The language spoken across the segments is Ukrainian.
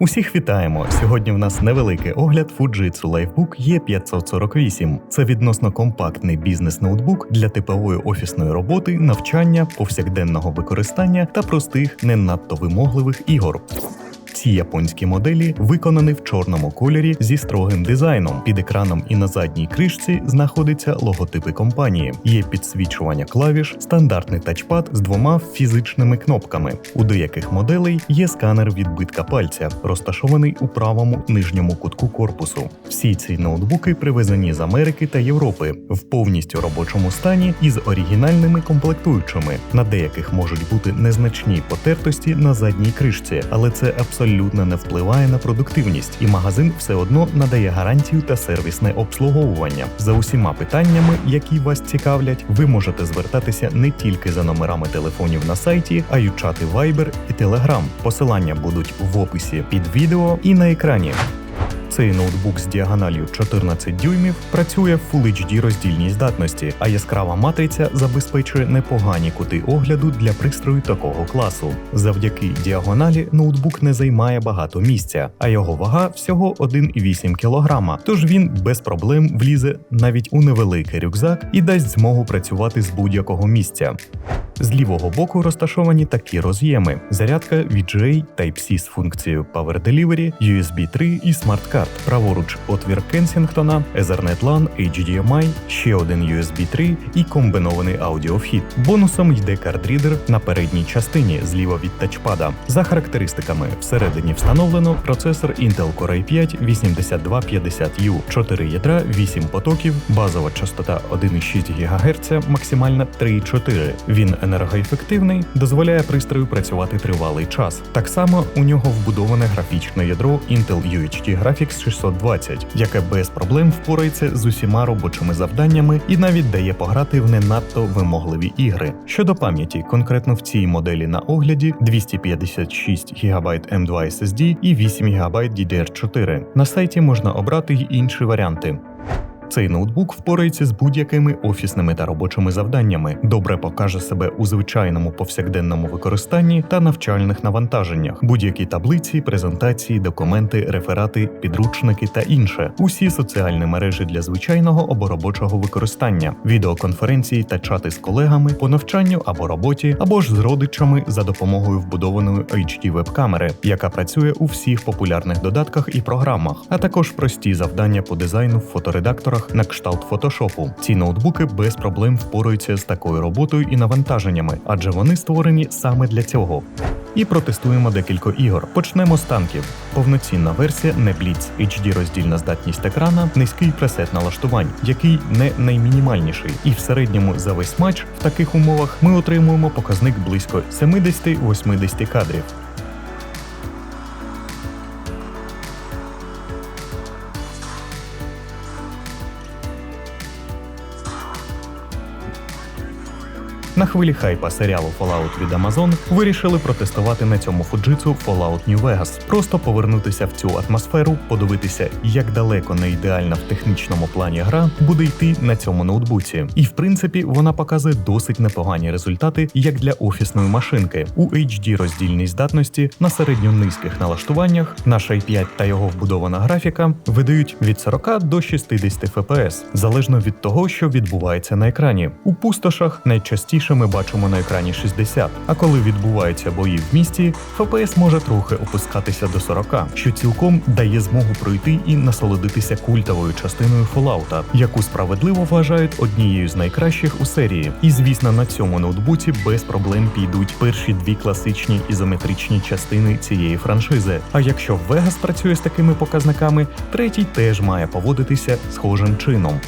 Усіх вітаємо! Сьогодні в нас невеликий огляд Fujitsu Lifebook E548. Це відносно компактний бізнес-ноутбук для типової офісної роботи, навчання, повсякденного використання та простих, не надто вимогливих ігор. Ці японські моделі виконані в чорному кольорі зі строгим дизайном. Під екраном і на задній кришці знаходяться логотипи компанії. Є підсвічування клавіш, стандартний тачпад з двома фізичними кнопками. У деяких моделей є сканер відбитка пальця, розташований у правому нижньому кутку корпусу. Всі ці ноутбуки привезені з Америки та Європи в повністю робочому стані із оригінальними комплектуючими. На деяких можуть бути незначні потертості на задній кришці, але це абсолютно не впливає на продуктивність, і магазин все одно надає гарантію та сервісне обслуговування. За усіма питаннями, які вас цікавлять, ви можете звертатися не тільки за номерами телефонів на сайті, а й у чати Viber і Telegram. Посилання будуть в описі під відео і на екрані. Цей ноутбук з діагональю 14 дюймів працює в Full HD роздільній здатності, а яскрава матриця забезпечує непогані кути огляду для пристрою такого класу. Завдяки діагоналі ноутбук не займає багато місця, а його вага всього 1,8 кг, тож він без проблем влізе навіть у невеликий рюкзак і дасть змогу працювати з будь-якого місця. З лівого боку розташовані такі роз'єми: зарядка VGA Type-C з функцією Power Delivery, USB 3 і Card. Праворуч отвір Кенсінгтона, Ethernet LAN, HDMI, ще один USB 3 і комбінований аудіовхід. Бонусом йде кардрідер на передній частині зліва від тачпада. За характеристиками, всередині встановлено процесор Intel Core i5 8250U, 4 ядра, 8 потоків, базова частота 1,6 ГГц, максимальна 3,4. Він енергоефективний, дозволяє пристрою працювати тривалий час. Так само у нього вбудоване графічне ядро Intel UHD Graphics 620, яке без проблем впорається з усіма робочими завданнями і навіть дає пограти в не надто вимогливі ігри. Щодо пам'яті, конкретно в цій моделі на огляді 256 ГБ M2 SSD і 8 ГБ DDR4. На сайті можна обрати й інші варіанти. Цей ноутбук впорається з будь-якими офісними та робочими завданнями, добре покаже себе у звичайному повсякденному використанні та навчальних навантаженнях, будь-які таблиці, презентації, документи, реферати, підручники та інше, усі соціальні мережі для звичайного або робочого використання, відеоконференції та чати з колегами по навчанню або роботі, або ж з родичами за допомогою вбудованої HD веб-камери, яка працює у всіх популярних додатках і програмах, а також прості завдання по дизайну в фоторедакторах на кшталт фотошопу. Ці ноутбуки без проблем впораються з такою роботою і навантаженнями, адже вони створені саме для цього. І протестуємо декілька ігор. Почнемо з танків. Повноцінна версія не Blitz, HD роздільна здатність екрана, низький пресет налаштувань, який не наймінімальніший. І в середньому за весь матч в таких умовах ми отримуємо показник близько 70-80 кадрів. На хвилі хайпа серіалу Fallout від Amazon вирішили протестувати на цьому Fujitsu Fallout New Vegas. Просто повернутися в цю атмосферу, подивитися, як далеко не ідеальна в технічному плані гра буде йти на цьому ноутбуці. І в принципі вона показує досить непогані результати, як для офісної машинки у HD роздільній здатності на середньонизьких налаштуваннях. Наш i5 та його вбудована графіка видають від 40 до 60 FPS, залежно від того, що відбувається на екрані. У пустошах найчастіше ми бачимо на екрані 60, а коли відбуваються бої в місті, FPS може трохи опускатися до 40, що цілком дає змогу пройти і насолодитися культовою частиною Fallout, яку справедливо вважають однією з найкращих у серії. І звісно, на цьому ноутбуці без проблем підуть перші дві класичні ізометричні частини цієї франшизи. А якщо Vegas працює з такими показниками, третій теж має поводитися схожим чином.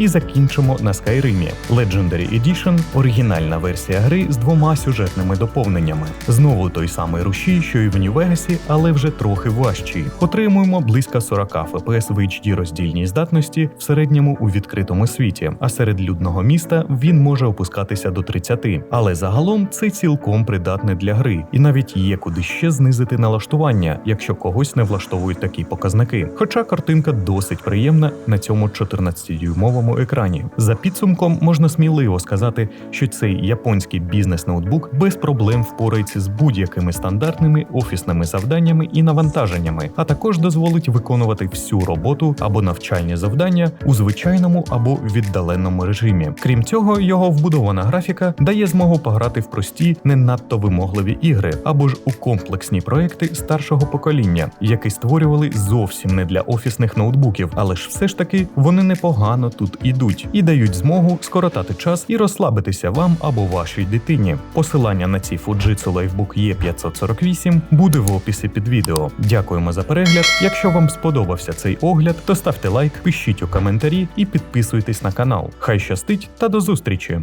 І закінчимо на Skyrim. Legendary Edition – оригінальна версія гри з двома сюжетними доповненнями. Знову той самий рушій, що і в Нью-Вегасі, але вже трохи важчий. Отримуємо близько 40 FPS в HD роздільній здатності в середньому у відкритому світі, а серед людного міста він може опускатися до 30. Але загалом це цілком придатне для гри, і навіть є куди ще знизити налаштування, якщо когось не влаштовують такі показники. Хоча картинка досить приємна на цьому 14-дюймовому вашому екрані. За підсумком можна сміливо сказати, що цей японський бізнес-ноутбук без проблем впорається з будь-якими стандартними офісними завданнями і навантаженнями, а також дозволить виконувати всю роботу або навчальні завдання у звичайному або віддаленому режимі. Крім цього, його вбудована графіка дає змогу пограти в прості, не надто вимогливі ігри або ж у комплексні проекти старшого покоління, які створювали зовсім не для офісних ноутбуків, але ж все ж таки вони непогано тут ідуть і дають змогу скоротати час і розслабитися вам або вашій дитині. Посилання на ці Fujitsu Lifebook E548 буде в описі під відео. Дякуємо за перегляд. Якщо вам сподобався цей огляд, то ставте лайк, пишіть у коментарі і підписуйтесь на канал. Хай щастить та до зустрічі!